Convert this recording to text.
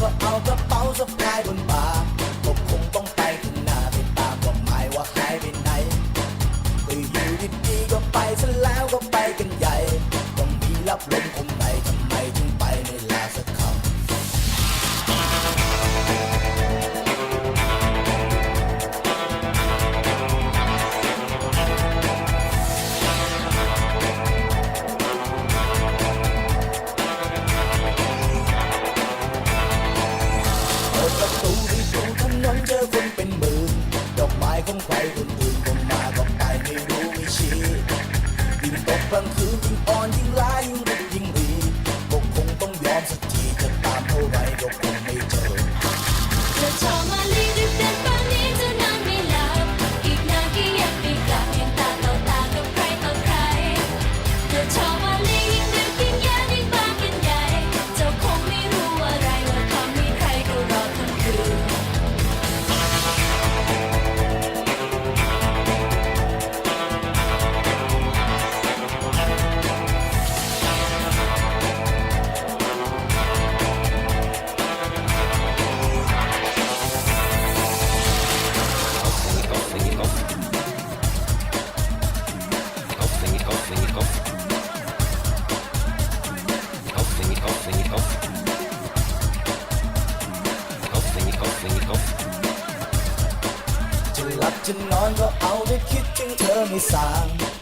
ก็เอากระเป๋าสะพายบนบ่าก็คงต้องไปถึงหน้าไปตามว่าหมายว่าหายไปไหนไปอยู่ดีๆก็ไปซะแล้วก็ไปกันใหญ่ ต้องมีรับลมคมในทำไมถึงไปไม่ลาสัก ตกกลางคืนยิ่งอ่อนยิ่งร้ายยิ่งรุกยิ่งรีก็คงต้องยอมสักทีจะตามเท่าไรก็คงไม่เจอ จะนอนก็เอาแต่คิดถึงเธอไม่สาง